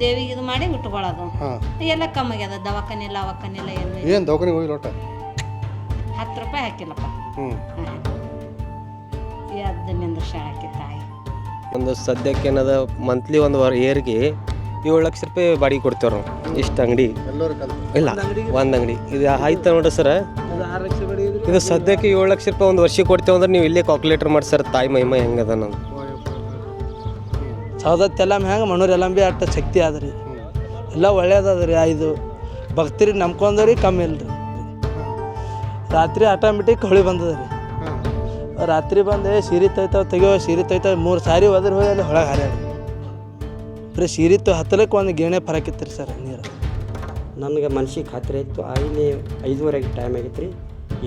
ದೇವಿಗೆ ಇದು ಮಾಡಿ ಇಟ್ಕೊಳ್ಳೋದು ಹಾಂ. ಎಲ್ಲ ಕಮ್ಮಿ ಆಗ್ಯದ ದವಾಖಾನೆ ಇಲ್ಲ ಅವಖಾನೆ ಇಲ್ಲ ಏನು ಏನು ದವಾಖಾನೆ ಹೋಗಿ ಲೋಟ ಹತ್ತು ರೂಪಾಯಿ ಹಾಕಿಲ್ಲಪ್ಪ. ಹ್ಞೂ ಅದನ್ನಿಂದ ಶಾಳಕ್ಕೆ ತಾಯಿ. ಒಂದು ಸದ್ಯಕ್ಕೆ ಏನದ ಮಂತ್ಲಿ ಒಂದು ವಾರ ಏರ್ಗೆ ಏಳು ಲಕ್ಷ ರೂಪಾಯಿ ಬಾಡಿಗೆ ಕೊಡ್ತೇವೆ ನಾವು ಇಷ್ಟು ಅಂಗಡಿ. ಎಲ್ಲರೂ ಕಲ್ತು ಇಲ್ಲ ಒಂದು ಅಂಗಡಿ. ಇದು ಆಯ್ತು ನೋಡ್ರಿ ಸರ್? ಇದು ಸದ್ಯಕ್ಕೆ ಏಳು ಲಕ್ಷ ರೂಪಾಯಿ ಒಂದು ವರ್ಷಕ್ಕೆ ಕೊಡ್ತೇವೆ ಅಂದ್ರೆ ನೀವು ಇಲ್ಲೇ ಕ್ಯಾಲ್ಕುಲೇಟರ್ ಮಾಡಿ ಸರ್ ತಾಯಿ ಮಹಿಮ ಹೆಂಗದ ನಾನು ಸೌದತ್ತಿ ಎಲ್ಲ ಹೆಂಗೆ ಮಣ್ಣೂರು ಎಲ್ಲ ಭೀ ಶಕ್ತಿ ಅದ ಎಲ್ಲ ಒಳ್ಳೇದದ ರೀ ಇದು. ಭಕ್ತರಿ ನಂಬ್ಕೊಂಡ್ರಿ ಕಮ್ಮಿ ಇಲ್ಲ ರಾತ್ರಿ ಆಟೋಮೆಟಿಕ್ ಹೊಳಿ ಬಂದದ ರಾತ್ರಿ ಬಂದೆ ಸೀರೆ ತೊಯ್ತಾವ, ತೆಗಿಯೋ ಸೀರೆ ತೊಯ್ತಾವ, ಮೂರು ಸಾರಿ ಹೋದ್ರೆ ಹೋಗಿ ಅಲ್ಲಿ ಹೊಳಗೆ ಹಾರ್ಯಾಡಿ ಬರೀ ಸೀರೆ ತೊ ಹತ್ತಲಕ್ಕೆ ಒಂದು ಗೇಣೆ ಫರಕ್ ಇತ್ತು ರೀ ಸರ್ ನೀರು. ನನಗೆ ಮನ್ಸಿಗೆ ಖಾತ್ರಿ ಆಯಿತು. ಆಗಿ ಐದುವರೆಗೆ ಟೈಮ್ ಆಗಿತ್ತು ರೀ.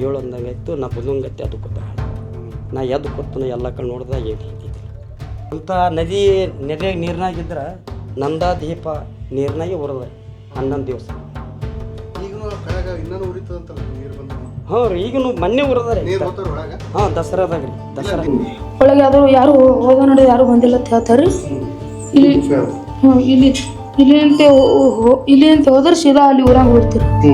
ಏಳು ಅಂದಂಗೆ ಆಯಿತು. ನಾ ಬುದಂಗತ್ತೆ ಅದು ಕೂತ ನಾ ಎದ್ದು ಕೊಡ್ತೀನಿ ಎಲ್ಲ ಕಡೆ ನೋಡ್ದೆ ಏನು ಅಂತ ನದಿ ನೆರೆಯಾಗ ನೀರಿನಾಗಿದ್ರೆ ನಂದಾ ದೀಪ ನೀರ್ನಾಗೆ ಉರದ ಹನ್ನೊಂದು ದಿವಸ. ಹ್ಞೂ ರೀ ಈಗನು ಮೊನ್ನೆ ಉರದ ರೀ ನೀರು ಹೋಗ್ತಾರೆ ಒಳಗೆ? ಹಾಂ ದಸರಾದಾಗ ರೀ ದಸರಾ. ಒಳಗೆ ಯಾರು ಯಾರು ಹೋಗೋ ನೋಡಿ ಯಾರು ಬಂದಿಲ್ಲ ಅಂತ ಹೇಳ್ತಾರೆ. ಇಲ್ಲಿ ಹ್ಞೂ ಇಲ್ಲಿ ಇಲ್ಲಿ ಅಂತ ಇಲ್ಲಿ ಅಂತ ಹೋದ್ರೆ ಸೀದಾ ಅಲ್ಲಿ ಊರಾಗ ಹೋಗ್ತೀರಿ. ಹ್ಞೂ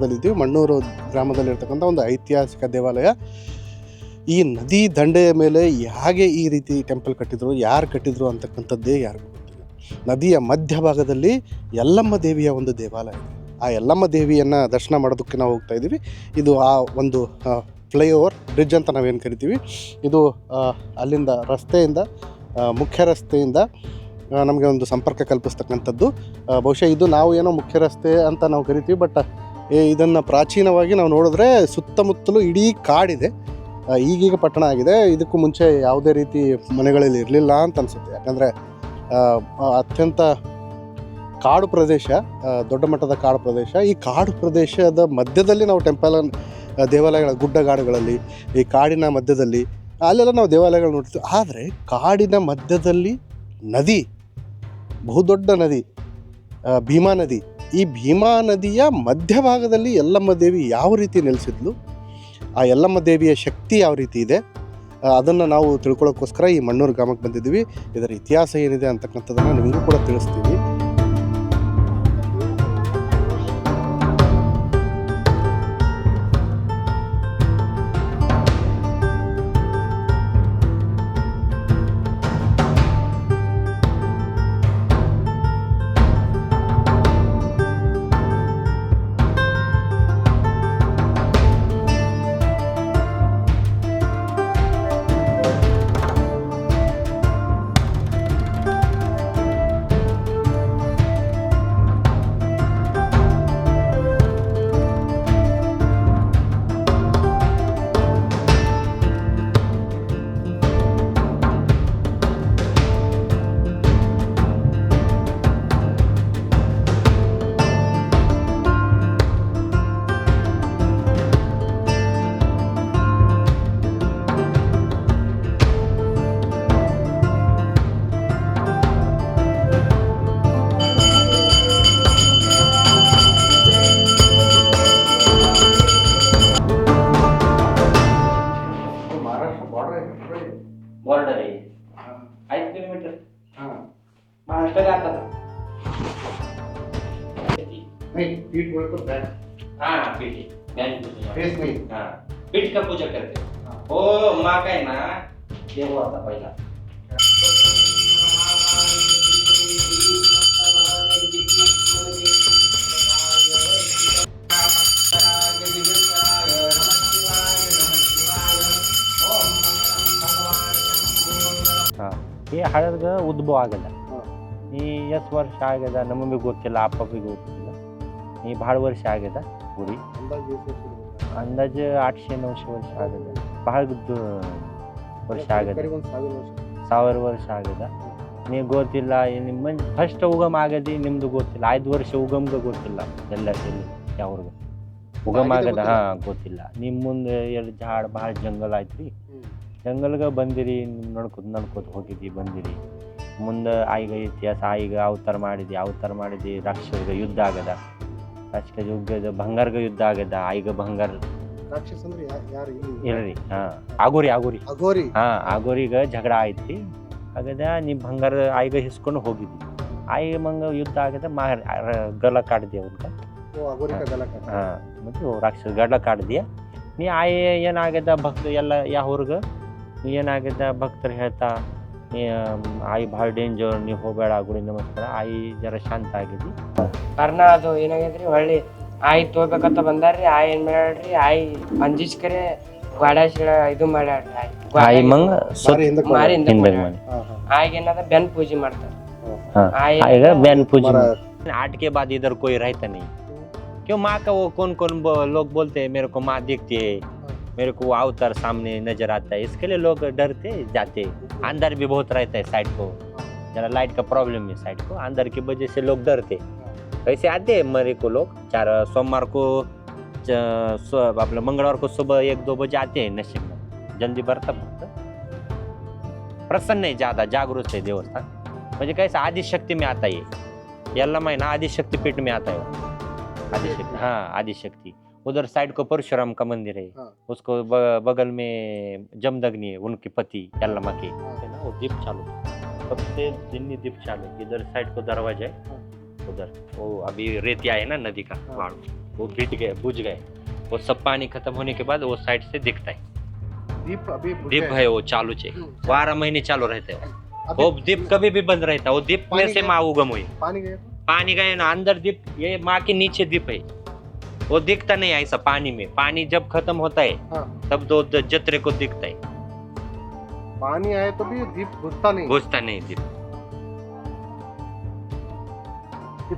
ಗ್ರಾಮದಲ್ಲಿದ್ದೀವಿ. ಮಣ್ಣೂರು ಗ್ರಾಮದಲ್ಲಿರ್ತಕ್ಕಂಥ ಒಂದು ಐತಿಹಾಸಿಕ ದೇವಾಲಯ. ಈ ನದಿ ದಂಡೆಯ ಮೇಲೆ ಹೇಗೆ ಈ ರೀತಿ ಟೆಂಪಲ್ ಕಟ್ಟಿದ್ರು, ಯಾರು ಕಟ್ಟಿದ್ರು ಅಂತಕ್ಕಂಥದ್ದೇ ಯಾರಿಗೂ ನದಿಯ ಮಧ್ಯಭಾಗದಲ್ಲಿ ಯಲ್ಲಮ್ಮ ದೇವಿಯ ಒಂದು ದೇವಾಲಯ. ಇದೆ ಆ ಯಲ್ಲಮ್ಮ ದೇವಿಯನ್ನು ದರ್ಶನ ಮಾಡೋದಕ್ಕೆ ನಾವು ಹೋಗ್ತಾ ಇದ್ದೀವಿ. ಇದು ಆ ಒಂದು ಫ್ಲೈಓವರ್ ಬ್ರಿಡ್ಜ್ ಅಂತ ನಾವೇನು ಕರಿತೀವಿ. ಇದು ಅಲ್ಲಿಂದ ರಸ್ತೆಯಿಂದ ಮುಖ್ಯ ರಸ್ತೆಯಿಂದ ನಮಗೆ ಒಂದು ಸಂಪರ್ಕ ಕಲ್ಪಿಸ್ತಕ್ಕಂಥದ್ದು. ಬಹುಶಃ ಇದು ನಾವು ಏನೋ ಮುಖ್ಯ ರಸ್ತೆ ಅಂತ ನಾವು ಕರಿತೀವಿ, ಬಟ್ ಇದನ್ನು ಪ್ರಾಚೀನವಾಗಿ ನಾವು ನೋಡಿದ್ರೆ ಸುತ್ತಮುತ್ತಲೂ ಇಡೀ ಕಾಡಿದೆ. ಈಗೀಗ ಪಟ್ಟಣ ಆಗಿದೆ. ಇದಕ್ಕೂ ಮುಂಚೆ ಯಾವುದೇ ರೀತಿ ಮನೆಗಳಲ್ಲಿ ಇರಲಿಲ್ಲ ಅಂತ ಅನಿಸುತ್ತೆ. ಯಾಕಂದರೆ ಅತ್ಯಂತ ಕಾಡು ಪ್ರದೇಶ ದೊಡ್ಡ ಮಟ್ಟದ ಕಾಡು ಪ್ರದೇಶ. ಈ ಕಾಡು ಪ್ರದೇಶದ ಮಧ್ಯದಲ್ಲಿ ನಾವು ಟೆಂಪಲ್ ದೇವಾಲಯಗಳ ಗುಡ್ಡಗಾಡುಗಳಲ್ಲಿ ಈ ಕಾಡಿನ ಮಧ್ಯದಲ್ಲಿ, ಅಲ್ಲೆಲ್ಲ ನಾವು ದೇವಾಲಯಗಳು ನೋಡ್ತೀವಿ ಆದರೆ, ಕಾಡಿನ ಮಧ್ಯದಲ್ಲಿ ನದಿ, ಬಹುದೊಡ್ಡ ನದಿ ಭೀಮಾ ನದಿ ಈ ಭೀಮಾ ನದಿಯ ಮಧ್ಯಭಾಗದಲ್ಲಿ ಯಲ್ಲಮ್ಮ ದೇವಿ ಯಾವ ರೀತಿ ನೆಲೆಸಿದ್ಲು? ಆ ಯಲ್ಲಮ್ಮ ದೇವಿಯ ಶಕ್ತಿ ಯಾವ ರೀತಿ ಇದೆ? ಅದನ್ನು ನಾವು ತಿಳ್ಕೊಳ್ಳೋಕ್ಕೋಸ್ಕರ ಈ ಮಣ್ಣೂರು ಗ್ರಾಮಕ್ಕೆ ಬಂದಿದ್ದೀವಿ. ಇದರ ಇತಿಹಾಸ ಏನಿದೆ ಅಂತಕ್ಕಂಥದ್ದನ್ನು ನಿಮಗೂ ಕೂಡ ತಿಳಿಸ್ತೀವಿ हा पीठी ज्ञान पीठी हा पीठ का पूजा करते हो माँ काय ना देव आता पहिला हे हळद उद्भव ಆಗಲ್ಲ ಈ ಎಸ್ ವರ್ಷ ಆಗ್ಯದ ನಮಗೆ ಗೊತ್ತಿಲ್ಲ ಅಪ್ಪಿ ಗೊತ್ತಿಲ್ಲ. ಈ ಭಾಳ ವರ್ಷ ಆಗ್ಯದ ಗುಡಿ. ಅಂದಾಜು ಆಟಶೆ ನೌಶೆ ವರ್ಷ ಆಗ್ಯದ. ಭಾಳ ವರ್ಷ ಆಗ್ಯದ. ಸಾವಿರ ವರ್ಷ ಆಗ್ಯದ. ನೀವು ಗೊತ್ತಿಲ್ಲ ನಿಮ್ಮ ಫಸ್ಟ್ ಉಗಮ್ ಆಗದಿ ನಿಮ್ದು ಗೊತ್ತಿಲ್ಲ. ಐದು ವರ್ಷ ಉಗಮ್ಗೆ ಗೊತ್ತಿಲ್ಲ ಎಲ್ಲ ಸೇರಿ ಉಗಮ್ ಆಗದ ಹಾಂ ಗೊತ್ತಿಲ್ಲ? ನಿಮ್ಮ ಮುಂದೆ ಎರಡು ಜಾಡ್ ಭಾಳ ಜಂಗಲ್ ಆಯ್ತು ರೀ ಜಂಗಲ್ಗೆ ಬಂದಿರಿ ನಿಮ್ ನಡ್ಕೋತ ನಡ್ಕೋತ ಹೋಗಿದ್ದಿ ಬಂದಿರಿ. ಮುಂದೆ ಆಯ್ಗ ಇತಿಹಾಸ ಆಯ್ಗ ಯಾವ ಮಾಡಿದಿ ಅವತಾರ ಮಾಡಿದಿ ಥರ ರಾಕ್ಷಸರಿಗೆ ಯುದ್ಧ ಆಗದ? ರಾಕ್ಷಸ ಯುಗದ ಬಂಗಾರಗ ಯುದ್ಧ ಆಗದ ಆಯ್ಗ ಬಂಗಾರ? ರಾಕ್ಷಸ ಅಂದ್ರೆ ಯಾರು ಇಲ್ಲಿ ಹಾ. ಆಗೋರಿ ಆಗೋರಿ. ಆಗೋರಿ? ಹಾ ಆಗೋರಿಗ ಜಗಳ ಐತಿ ಆಗದ ನೀ ಬಂಗಾರ ಆಯ್ಗ ಹಿಸ್ಕೊಂಡು ಹೋಗಿದ್ವಿ ಆಯ್ಗ ಮಂಗ ಯುದ್ಧ ಆಗದ ಮಾ ಗಲ ಕಾಡ್ದಿ ಅವ್ರಿಗೆ ಹಾ. ಮತ್ತು ರಾಕ್ಷಸ ಗಡ್ಲ ಕಾಡ್ದಿಯ ನೀ ಆಯ ಏನಾಗ್ಯದ ಭಕ್ತ ಎಲ್ಲ ಯಾವ ಊರ್ಗ? ಏನಾಗ್ಯದ ಭಕ್ತರು ಹೇಳ್ತಾ? ಆಯಿ ಭಾಳ ಡೇಂಜರ್ ನೀವು ಹೋಗಬೇಡ ಗುಡಿ ನಮಸ್ಕಾರ ಆಯಿ ಜರ ಶಾಂತ ಆಗಿದ್ದಿ ಕರ್ನ ಅದು ಏನಾಗೈತ್ರಿ ಹೊಳ್ಳಿ ಆಯ್ ತೋಬೇಕಂತ ಬಂದಾರ್ರಿ ಆಯ್ ಏನ್ ಮಾಡ್ಯಾಳ್ರಿ ಆಯ್ ಅಂಜಿಸ್ಕರೆ ಗಾಡ್ಯಾಶಿಳ ಇದು ಮಾಡ್ಯಾಳ್ರಿ ಆಯ್ ಆಯಿ ಮಂಗ ಬಾರಿ ಹಿಂದಕ್ಕೆ ಮಾರಿ ಹಿಂದಕ್ ಹಿಂದೆ ಮಾಡ್ಯಾಳ. ಮಾಡಿ ಹಾ, ಹಾ. ಆಯ್ಗೆ ಏನದ ಬೆನ್ ಪೂಜೆ ಮಾಡ್ತಾರ हाँ आए- आएगा बैन पूज हमारा- आठ के बाद इधर कोई रहता नहीं क्यों माँ का वो कौन कौन बो- लोग बोलते हैं मेरे को माँ दिखती है मेरे को अवतार सामने नज़र आता है। इसके लिए लोग डरते जाते। अंदर भी बहुत रहता है साइड को। जरा लाइट का प्रॉब्लम है साइड को। अंदर की वजह से लोग डरते। वैसे आते हैं मरे को लोग। चार सोमवार को आपलं मंगळवार को सुबह एक दो बजे आते हैं नशीब में। जल्दी भरता प्रसन्न है ज़्यादा, जागरूक है देवस्थान। म्हणजे कैसे आदिशक्ति में आता है। महीना आदिशक्ति पीठ में आता है। आदिशक्ति हाँ आदिशक्ति। उधर साइड को परशुराम का मंदिर है। हाँ। उसको ब- बगल में जमदग्नि है उनके पति यल्लमा के। है। ना वो दीप चालू। सबसे दिल्ली दीप चालू इधर साइड को दरवाज़ा है। उधर वो अभी रेतिया है ना नदी का हाँ। वो गिट गए बुझ गए। वो सब पानी खत्म होने के बाद वो साइड से दिखता है। दीप अभी दीप है वो चालू चे हम्म। बारह महीने चालू रहते हैं। वो दीप कभी भी बंद रहता है। वो दीप में से माँ उगम हुई। पानी गया। पानी गए ना अंदर दीप ये माँ के नीचे दीप है। वो दिखता नहीं ऐसा पानी में। पानी जब खत्म होता है हाँ। तब दो द- जत्रे को दिखता है। पानी आए तो भी दीप बुझता नहीं। घुसता नहीं दीप।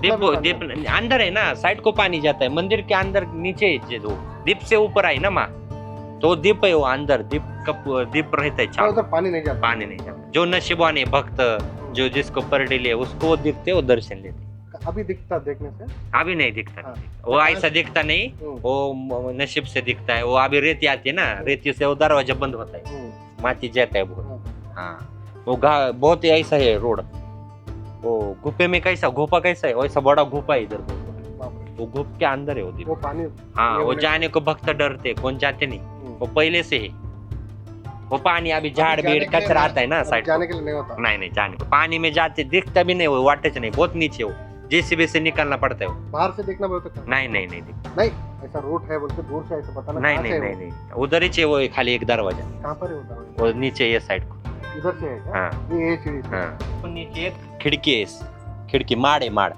दीप दीप अंदर है ना साइड को पानी जाता है। मंदिर के अंदर नीचे दीप से ऊपर आई ना माँ। तो दीप है वो अंदर दीप कप दीप रहता है तो उधर पानी नहीं जाता। पानी नहीं जाता। जो नशिबान है भक्त जो जिसको पर डेली है उसको वो दिखते वो दर्शन लेते अभी दिखता देखने से? अभी नहीं दिखता। हाँ। वो ऐसा दिखता नहीं हम्म, वो नसीब से दिखता है। वो अभी रेती आती है ना रेती से वो दरवाज़ा बंद होता है। हम्म, माटी जाता है बहुत। हाँ। वो बहुत ही ऐसा है रोड। वो गुफे में कैसा गुफा कैसा है? वैसा बड़ा गुफा है इधर। वो गुफ के अंदर है वो वो पानी हाँ वो जाने को भक्त डरते कौन जाते नहीं। हम्म, वो पहले से है। वो पानी अभी झाड़ लिए कचरा आता है ना साइड जाने के। लिए नहीं होता। नहीं नहीं जाने को। पानी में जाते दिखता भी नहीं वो वाटच नहीं बहुत नीचे वो। जेसीबी से निकलना पड़ता है वो। बाहर से देखना पड़ता है नहीं नहीं नहीं नहीं। ऐसा रूट है बोलते दूर से ऐसा पता नहीं कहाँ नहीं से नहीं है नहीं उधर ही चाहिए वो खाली एक दरवाज़ा। कहाँ पर है वो दरवाज़ा? नीचे ये साइड को। इधर से है हाँ। ये सीढ़ी हाँ। नीचे एक खिड़की है खिड़की माड़ है माड़।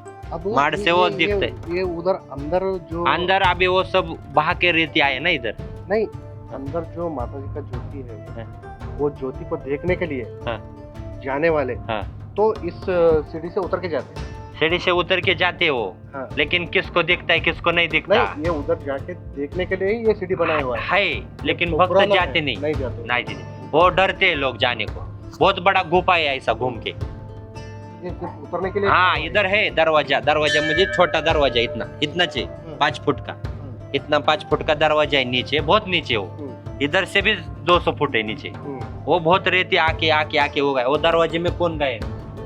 माड़ से वो दिखता ये- ये उधर अंदर जो अंदर अभी वो सब बहा के रेती आए ना इधर। नहीं अंदर जो माता जी का ज्योति है वो ज्योति को देखने के लिए हाँ। जाने वाले हाँ। तो इस सीढ़ी से उतर के जाते हैं। सीढ़ी से उतर के जाते वो हाँ। लेकिन किसको दिखता है किसको नहीं दिखता? नहीं ये उधर जाके देखने के लिए ही ये सीढ़ी बनाया हुआ है। है लेकिन तो भक्त जाते नहीं। नहीं जाते। नहीं जी। वो डरते हैं लोग जाने को। बहुत बड़ा गुफा है ऐसा घूम के। उतरने के लिए हाँ इधर है दरवाज़ा दरवाज़ा मुझे छोटा दरवाज़ा इतना इतना चाहिए हम्म। पाँच फुट का। इतना पाँच फुट का दरवाज़ा है नीचे बहुत नीचे वो हम्म, इधर से भी 200 फुट है नीचे। हम्म, वो बहुत रेती आके आके आके हो गए। वो दरवाजे में कौन गए?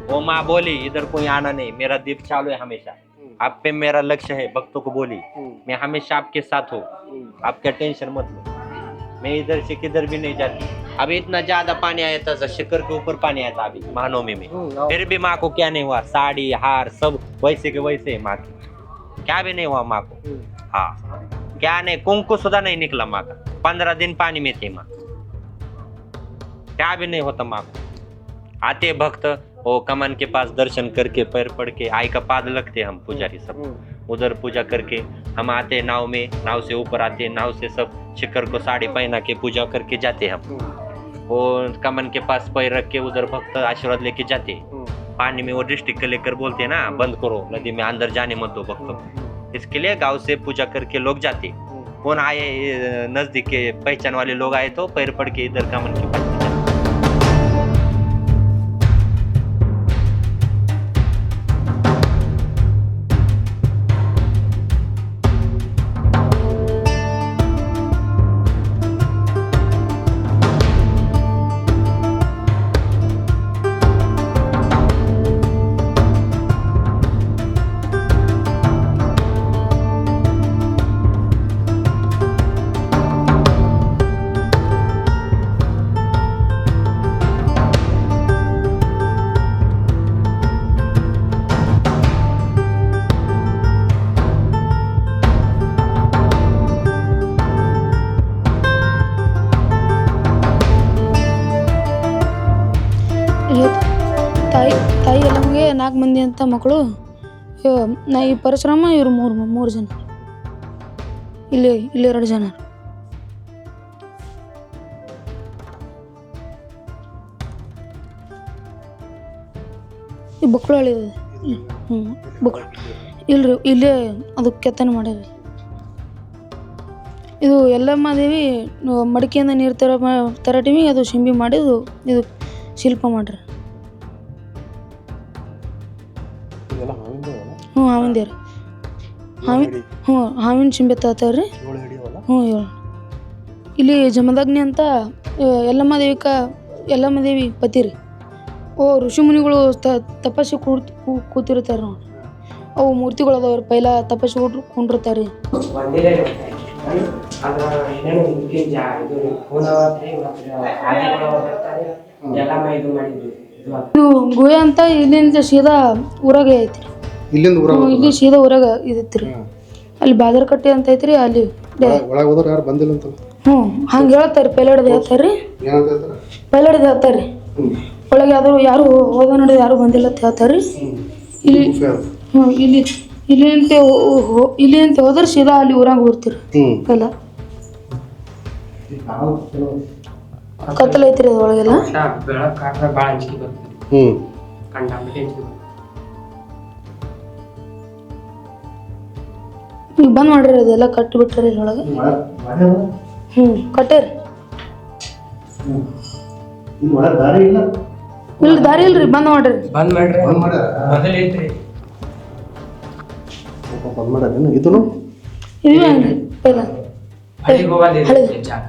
वो माँ बोली इधर कोई आना नहीं मेरा दीप चालू है हमेशा। हम्म, आप पे मेरा लक्ष्य है भक्तों को बोली। हम्म, मैं हमेशा आपके साथ हूँ। हम्म। आपका टेंशन मत लो। मैं इधर से किधर भी नहीं जाती। अभी इतना ज़्यादा पानी आया था शिखर के ऊपर पानी आया था अभी महानवमी में। फिर भी माँ को क्या नहीं हुआ साड़ी हार सब वैसे के वैसे है माँ की। क्या भी नहीं हुआ माँ को। हाँ। क्या नहीं कुंकु सुधा नहीं निकला माँ का। पंद्रह दिन पानी में थे माँ। क्या भी नहीं होता माँ को। आते भक्त वो कमन के पास दर्शन करके पैर पड़ के आई का पाद लगते हम पुजारी सब। हम्म, उधर पूजा करके हम आते नाव में नाव से ऊपर आते नाव से सब शिखर को साड़ी पहना के पूजा करके जाते हम। हम्म, वो कमन के पास पैर रख के उधर भक्त आशीर्वाद लेके जाते हम्म, पानी में वो डिस्ट्रिक्ट कलेक्टर बोलते हैं ना बंद करो नदी में अंदर जाने मत दो भक्तों। हम्म, इसके लिए गाँव से पूजा करके लोग जाते कौन आए नज़दीक के पहचान वाले लोग आए तो पैर पड़ के इधर कमन के बात ನಾಲ್ಕು ಮಂದಿ ಅಂತ ಮಕ್ಕಳು ನಾ ಈ ಪರಶುರಾಮ, ಇವರು ಮೂರು ಮೂರು ಜನ. ಇಲ್ಲಿ ಇಲ್ಲಿ ಎರಡು ಜನ. ಈ ಬಕ್ಕಳು ಹಳಿದೆ ಹ್ಞೂ ಬಕ್ಕಳು ಇಲ್ರಿ, ಇಲ್ಲೇ ಅದು ಕೆತ್ತನೆ ಮಾಡ್ಯಾರ. ಇದು ಎಲ್ಲಮ್ಮ ದೇವಿ, ಮಡಿಕೆಯಿಂದ ನೀರು ತರ ತರ ಟೀಮಿ ಅದು ಶಿಂಬಿ ಮಾಡಿದ್ದು, ಇದು ಶಿಲ್ಪ ಮಾಡ್ರಿ ಹ್ಞೂ ಹಾವಿನ ರೀ ಹಾವಿನ ಹ್ಞೂ ಹಾವಿನ ಚಿಂಬೆ ತರ್ತಾರ್ರಿ ರೀ ಹ್ಞೂ ಹೇಳು ಇಲ್ಲಿ ಜಮದಗ್ನಿ ಅಂತ ಎಲ್ಲಮ್ಮ ಯಲ್ಲಮ್ಮ ದೇವಿಕ ಎಲ್ಲಮ್ಮ ದೇವಿ ಪತಿ ರೀ ಓ ಋಷಿಮುನಿಗಳು ತ ತಪಸ್ಸು ಕೂತ್ ಕೂ- ಕೂತಿರ್ತಾರೆ ನೋಡಿ ಅವು ಮೂರ್ತಿಗಳು ಅದಾವ್ರಿ ಪೈಲ ತಪಸ್ಸು ಕೊಟ್ಟರು ಕುಂಡಿರ್ತಾರೆ ರೀ. ಇದು ಗುಹೆ ಅಂತ ಇಲ್ಲಿಂದ ಸೀದಾ ಊರಾಗೆ ಐತಿ ಇಲ್ಲಿಂದ ಊರ ಹ್ಞೂ, ಇಲ್ಲಿ ಸೀದಾ ಊರಾಗ ಇದಿತ್ತು ರೀ ಅಲ್ಲಿ ಬಾದರ್ಕಟ್ಟೆ ಅಂತ ಐತ್ರಿ ಅಲ್ಲಿ ಒಳಗೆ ಹೋದ್ರೆ ಯಾರು ಬಂದಿಲ್ಲ ಅಂತ ಹ್ಞೂ ಹಂಗೆ ಹೇಳ್ತಾರೆ ಪೈಲಡ್ದು ಹೇಳ್ತಾರೆ. ರೀ ಏನಂತ ಹೇಳ್ತಾರೆ? ಪೈಲಾಡ್ದು ಹೇಳ್ತಾರೆ. ರೀ ಒಳಗೆ ಯಾವ್ದಾರು ಯಾರು ಹೋದ ನೋಡಿ ಯಾರು ಬಂದಿಲ್ಲ ಅಂತ ಹೇಳ್ತಾರೆ. ರೀ ಇಲ್ಲಿ ಗುಫೆ ಅದು ಹ್ಞೂ ಇಲ್ಲಿ ಇಲ್ಲಿ ಅಂತ ಇಲ್ಲಿ ಅಂತ ಹೋದ್ರೆ ಸೀದಾ ಅಲ್ಲಿ ಊರಾಗ ಹೋಗ್ತೀರಿ. ಹ್ಮ್. ಪೈಲ ಕತ್ತಲ ಐತ್ರಿ ಅದ್ರೊಳಗೆಲ್ಲ. ಒಟ್ಟ ಬೆಳಕ್ ಹಾಕ್ರೆ ಭಾಳ ಅಂಜಿಕೆ ಬರ್ತದೆ ಹ್ಮ್ ಕಂಡಾಬಿಟ್ಟು ಅಂಜಿಕೆ ಬರ್ತದೆ ಈಗ ಬಂದ್ ಮಾಡ್ರಿ ಅದೆಲ್ಲ ಕಟ್ ಬಿಟ್ರಿ ಇದ್ರೊಳಗೆ. ಹ್ಞೂ ಕಟ್ಟೇರಿ. ಇಲ್ಲಿ ಒಳಗೆ ದಾರಿ ಇಲ್ಲ? ಇಲ್ಲಿ ದಾರಿ ಇಲ್ರಿ ಬಂದ್ ಮಾಡ್ರಿ. ಬಂದ್ ಮಾಡ್ರಿ. ಬಂದ್ ಇದನ್ನು ಇದು ಜಾಗ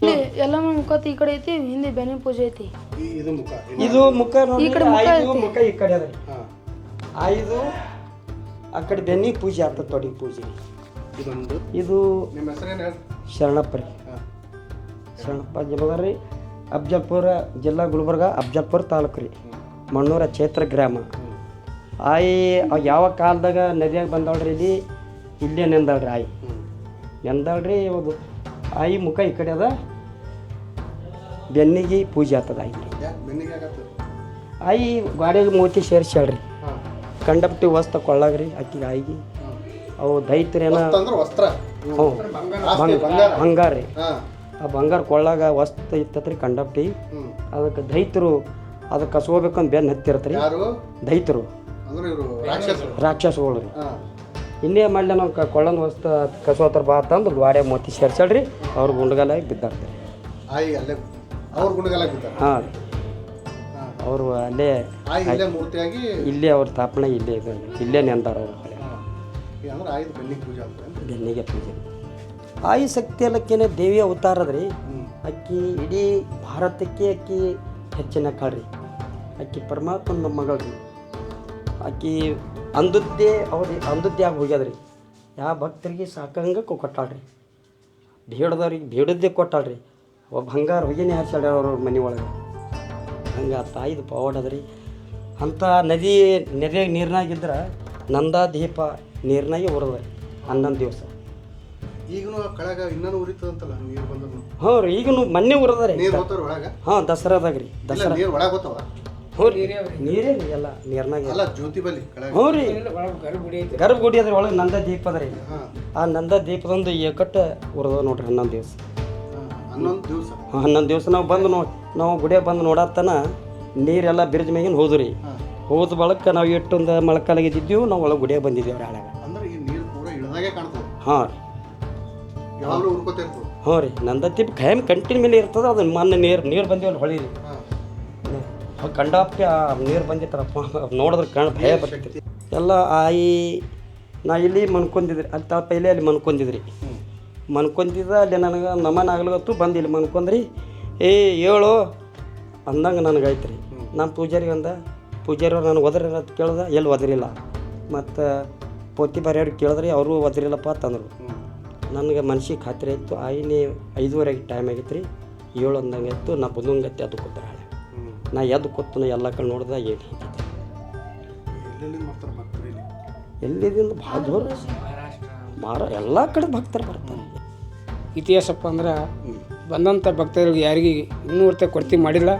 ಇಲ್ಲಿ. ಎಲ್ಲ ಮುಖತ್ ಈ ಕಡೆ ಐತಿ ಹಿಂದಿ ಬೆನೆ ಪೂಜೆ ಐತಿ. ಈ- ಇದು ಮುಖ ಇದು ಮುಖ ನೋಡಿ ಈ ಕಡೆ ಮುಖ ಐದು ಐತಿ. ಮುಖ ಈ ಕಡೆ ಅದ. ರೀ ಹಾ. ಐದು ಆ ಕಡೆ ಬೆನ್ನಿ ಪೂಜೆ ಆಗ್ತದೆ ತೊಡಿ ಪೂಜೆ. ಇದೊಂದು. ಇದು ನಿಮ್ಮ ಹೆಸರೇನು ಶರಣಪ್ಪ ರೀ. ಶರಣಪ್ಪ ಜಮದಾರ್ ರೀ ಅಫ್ಜಲ್ಪುರ ಜಿಲ್ಲಾ ಗುಲ್ಬರ್ಗ ಅಫ್ಜಲ್ಪುರ ತಾಲೂಕು ರೀ. ಮಣ್ಣೂರ ಕ್ಷೇತ್ರ ಗ್ರಾಮ. ಆಯಿ ಯಾವ ಕಾಲದಾಗ ನದಿಯಾಗ ಬಂದವಳ್ರಿ ಇಲ್ಲಿ? ಇಲ್ಲೇ ನೆಂದಳ್ರಿ ಆಯಿ. ನೆಂದಳ್ರಿ ಇವಾಗ ಆಯಿ ಮುಖ ಈ ಕಡೆ ಅದ. ಬೆನ್ನಿಗೆ ಪೂಜೆ ಆಗ್ತದ ಆಯಿ. ಆಯಿ ಗಾಡಿಯಾಗ ಮೂತಿ ಸೇರಿಸ್ಯಾಳ್ರಿ. ಹಾಂ ಕಂಡಪಟ್ಟಿ ವಸ್ತು ಕೊಳ್ಳಾಗ್ರಿ ಅಕ್ಕಿ ಆಗಿ ಅವು ದೈತ್ರೇನ ವಸ್ತ್ರ. ಹ್ಞೂ. ಬಂಗಾರ ರೀ. ಆ ಬಂಗಾರ ಕೊಳ್ಳಾಗ ವಸ್ತು ಇತ್ತತ್ರಿ ಕಂಡಪ್ಟಿ ಅದಕ್ಕೆ ದೈತರು ಅದಕ್ಕೆ ಕಸ್ಕೋಬೇಕಂತ ಬೆನ್ನು ಹತ್ತಿರತ್ರಿ. ದೈತರು ರಾಕ್ಷಸಗಳು ರೀ. ಇನ್ನೇ ಮಾಡಲಿ ನಾವು ಕೊಳ್ಳನ ವಸ್ತು ಕಸೋತ್ರ ಬಾ ತಂದು ಗಾಡೆ ಮೋತಿ ಸೇರ್ಸಳ್ರಿ ಅವ್ರ ಗುಂಡಗಾಲಾಗಿ ಬಿದ್ದಾಡ್ತಾರೆ ಹಾಂ. ಅವರು ಅಲ್ಲೇ ಇಲ್ಲೇ ಮೂರ್ತಿಯಾಗಿ ಇಲ್ಲೇ ಅವ್ರ ಸ್ಥಾಪನೆ ಇಲ್ಲೇ ಇದೆ. ಇಲ್ಲೇ ನೆಂದಾರ ಅವರು ಕಡೆ. ಅಂದ್ರೆ ಬೆನ್ನಿಗೆ ಪೂಜೆ ಆಗ್ತದೆ ಬೆನ್ನಿಗೆ ಪೂಜೆ. ಆಯಿ ಶಕ್ತಿ ಅಲ್ಲಕ್ಕೇನೆ ದೇವಿ ಅವತಾರ ಅದ ರೀ ಅಕ್ಕಿ ಇಡೀ ಭಾರತಕ್ಕೆ ಅಕ್ಕಿ ಹೆಚ್ಚಿನ ಕಾಳ್ರಿ ಅಕ್ಕಿ ಪರಮಾತ್ಮನ ಮಗಳ್ರಿ. ಅಕ್ಕಿ ಅಂದದ್ದೇ ಅವ್ರಿಗೆ ಅಂದದ್ದೇ ಆಗಿ ಹೋಗ್ಯದ್ರಿ. ಯಾವ ಭಕ್ತರಿಗೆ ಸಾಕಂಗೆ ಕೊಟ್ಟಾಳ್ರಿ. ಬೇಡದವ್ರಿಗೆ ಬೇಡದ್ದೇ ಕೊಟ್ಟಾಳ್ರಿ. ಒಬ್ಬ ಹಂಗಾರ ಹೋಗಿನೇ ಹಚ್ಚಾಳ್ರಿ ಅವ್ರ ಮನೆ ಒಳಗೆ. ಹಂಗೆ ಆ ತಾಯಿದು ಪವಾಡ ರೀ. ಅಂಥ ನದಿ ನೆರೆ ನೀರಿನಾಗಿದ್ರೆ ನಂದ ದೀಪ ನೀರಿನಾಗೆ ಉರದ ಹನ್ನೊಂದು ದಿವಸ. ಈಗನು ಕೆಳಗ ಇನ್ನೂ ಉರಿತದಂತಲ್ಲ ನೀರು ಹ್ಞೂ ರೀ ಈಗನು ಮೊನ್ನೆ ಉರದ ರೀ. ನೀರು ಹೋಗ್ತಾರ ಒಳಗ? ಹಾಂ ದಸರಾದಾಗ ರೀ ದಸರಾ. ನೀರು ಒಳಗೆ ಹ್ಞೂ ರೀ ನೀರೇ ರೀ ಎಲ್ಲ ನೀರ್ನಾಗ. ಅಲ್ಲ ಜ್ಯೋತಿ ಬಲಿ ಕೆಳಗ. ಹ್ಞೂ ರೀ ಗರ್ಭಗುಡಿ ಅದ್ರ ಒಳಗೆ ನಂದ ದೀಪ ಅದ ರೀ. ಆ ನಂದ ದೀಪದೊಂದು ಏಕಟ್ಟ ಉರದ ನೋಡ್ರಿ ಹನ್ನೊಂದು ದಿವಸ. ಹನ್ನೊಂದು ದಿವಸ. ಹನ್ನೊಂದು ದಿವಸ ನಾವು ಬಂದು ನೋ ನಾವು ಗುಡಿಯಾಗ ಬಂದು ನೋಡತ್ತನ ನೀರೆಲ್ಲ ಬಿರ್ಜ್ ಮ್ಯಾಗಿನ ಹೋದ್ರಿ. ರೀ ಹೋದ ಬಳಕ ನಾವು ಎಷ್ಟೊಂದು ಮೊಳಕಾಲಾಗಿದ್ದೀವಿ ನಾವು ಒಳಗೆ ಗುಡಿಯ ಬಂದಿದ್ದೇವೆ ರೀ ಅಂದ್ರೆ ಈ ಹಾಂ ರೀ. ಯಾವಾಗಲೂ ಉರ್ಕೋತಾ ಇರ್ತದೆ ಹ್ಞೂ ರೀ. ನಂದತಿ ಖಾಯಂ ಕಂಟಿನ್ಯೂ ಮೇಲೆ ಇರ್ತದೆ ಅದು ಮೊನ್ನೆ ನೀರು ನೀರು ಬಂದಿವಲ್ಲ ಹೊಳಿ ರೀ ಕಂಡಾಪ್ಟಿ ಕಂಡಾಪಿ ಆ ನೀರು ಬಂದಿತ್ತರಪ್ಪ ನೋಡಿದ್ರೆ ಕಣ್ ಭಯ ಬರ್ತೈತಿ ಎಲ್ಲ ಆಯಿ ನಾ ಇಲ್ಲಿ ಮನ್ಕೊಂದಿದ್ರಿ ತಪ್ಪ ಇಲ್ಲೇ ಅಲ್ಲಿ ಮನ್ಕೊಂದಿದ್ರಿ. ಮನ್ಕೊಂದಿದ್ದ ಅಲ್ಲಿ ನನಗೆ ನಮನ ಆಗ್ಲಗತ್ತು ಬಂದಿಲ್ಲ. ಮನ್ಕೊಂದ್ರಿ ಏ ಹೇಳು. ಅಂದಂಗೆ ನನಗಾಯ್ತು ರೀ ನಮ್ಮ ಪೂಜಾರಿ ಅಂದ ಪೂಜಾರಿ ನನಗೆ ಒದರಿ ಅಂತ ಕೇಳ್ದೆ. ಎಲ್ಲಿ ಒದರಿಲ್ಲ? ಮತ್ತು ಪೋತಿ ಬರೆಯವ್ರಿಗೆ ಕೇಳಿದ್ರಿ ಅವರು ಒದರಿಲ್ಲಪ್ಪ ತಂದರು ನನಗೆ ಮನ್ಸಿಗೆ ಖಾತ್ರಿ ಆಯಿತು. ಆಯಿನೇ ಐದುವರೆಗೆ ಟೈಮ್ ಆಗಿತ್ತು ರೀ ಏಳು ಅಂದಂಗೆ ಆಯಿತು. ನಾ ಬಂದಂಗತ್ತೆ ಅದು ಹಾಳೆ. ನಾ ಎದ್ದು ಕೂತು ನಾ ಎಲ್ಲ ಕಡೆ ನೋಡ್ದೆ ಏನು ಇಲ್ಲಿ? ಎಲ್ಲಿದಿಂದ? ಭಾಳ ದೂರ. ಮಾರ ಎಲ್ಲ ಕಡೆ ಭಕ್ತರು ಬರ್ತಾರೆ. ಇತಿಹಾಸಪ್ಪ ಅಂದ್ರೆ ಬಂದಂಥ ಭಕ್ತರಿಗೆ ಯಾರಿಗೆ ಇನ್ನೂವರ್ತೆ ಕೊರತೆ ಮಾಡಿಲ್ಲ.